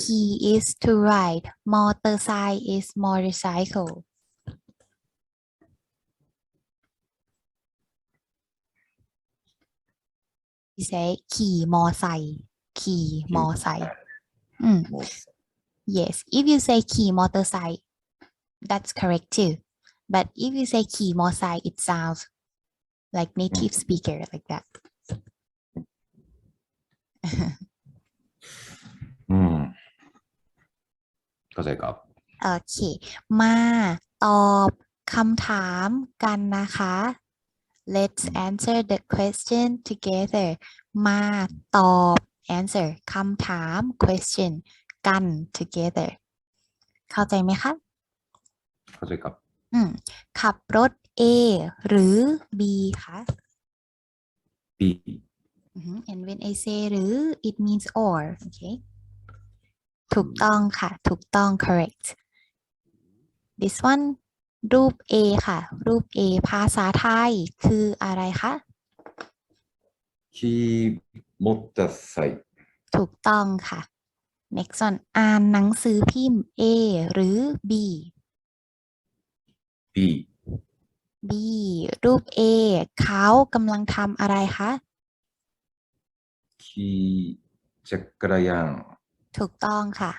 Key is to ride motorcycle is motorcycle you say ขี่มอไซค์ขี่มอไซค์อืม もう Yes, if you say ขี่ motorcycle, that's correct too. But if you say ขี่ motorcycle, it sounds like native speaker like that. เข้าใจครับโอเค มาตอบคำถามกันนะคะ Let's answer the question together มาตอบ answer คำถาม question กัน together เข้าใจไหมคะ เข้าใจครับ อืม ขับรถ A หรือ B คะ B อือฮึ and when I say หรือ it means or โอเค ถูกต้องค่ะ ถูกต้อง correct this one รูป A ค่ะ รูป A ภาษาไทยคืออะไรคะขี่มอเตอร์ไซค์ถูกต้องค่ะ next one อ่านหนังสือพิมพ์ A หรือ B B B รูป A เขากำลังทำอะไรคะ ขี่จักรยาน ถูกต้องค่ะ